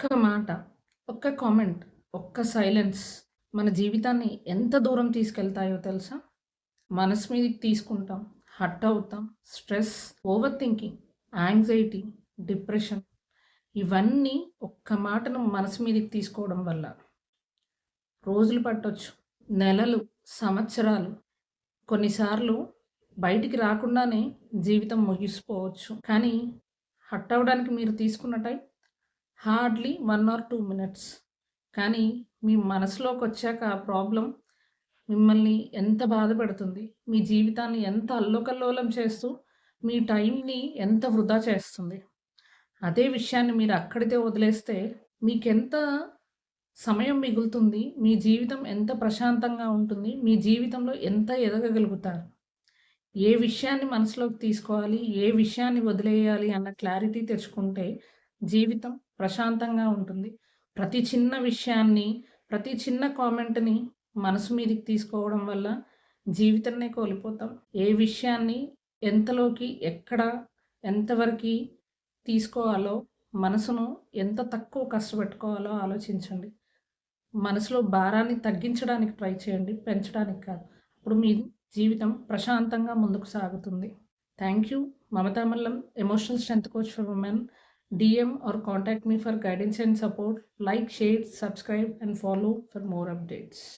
ఒక్క మాట, ఒక్క కామెంట్, ఒక్క సైలెన్స్ మన జీవితాన్ని ఎంత దూరం తీసుకెళ్తాయో తెలుసా? మనసు మీదకి తీసుకుంటాం, హట్ అవుతాం, stress, over thinking, anxiety, depression ఇవన్నీ ఒక్క మాటను మనసు మీదకి తీసుకోవడం వల్ల రోజులు పట్టొచ్చు, నెలలు, సంవత్సరాలు, కొన్నిసార్లు బయటికి రాకుండానే జీవితం ముగిసిపోవచ్చు. కానీ హట్ అవ్వడానికి మీరు తీసుకున్న time hardly one or two minutes. కానీ మీ మనసులోకి వచ్చాక ఆ ప్రాబ్లం మిమ్మల్ని ఎంత బాధపెడుతుంది, మీ జీవితాన్ని ఎంత అల్లోకల్లోలం చేస్తూ, మీ టైంని ఎంత వృధా చేస్తుంది. అదే విషయాన్ని మీరు అక్కడితే వదిలేస్తే మీకెంత సమయం మిగులుతుంది, మీ జీవితం ఎంత ప్రశాంతంగా ఉంటుంది, మీ జీవితంలో ఎంత ఎదగగలుగుతారు. ఏ విషయాన్ని మనసులోకి తీసుకోవాలి, ఏ విషయాన్ని వదిలేయాలి అన్న క్లారిటీ తెచ్చుకుంటే జీవితం ప్రశాంతంగా ఉంటుంది. ప్రతి చిన్న విషయాన్ని, ప్రతి చిన్న కామెంట్‌ని మనసు మీదకి తీసుకోవడం వల్ల జీవితాన్నే కోల్పోతాం. ఏ విషయాన్ని ఎంతలోకి, ఎక్కడ, ఎంతవరకి తీసుకోవాలో, మనసును ఎంత తక్కువ కష్టపెట్టుకోవాలో ఆలోచించండి. మనసులో భారాన్ని తగ్గించడానికి ట్రై చేయండి, పెంచడానికి కాదు. అప్పుడు మీ జీవితం ప్రశాంతంగా ముందుకు సాగుతుంది. Thank you. Mamata Mallam, emotional strength coach for women. DM or contact me for guidance and support. Like, share, subscribe and follow for more updates.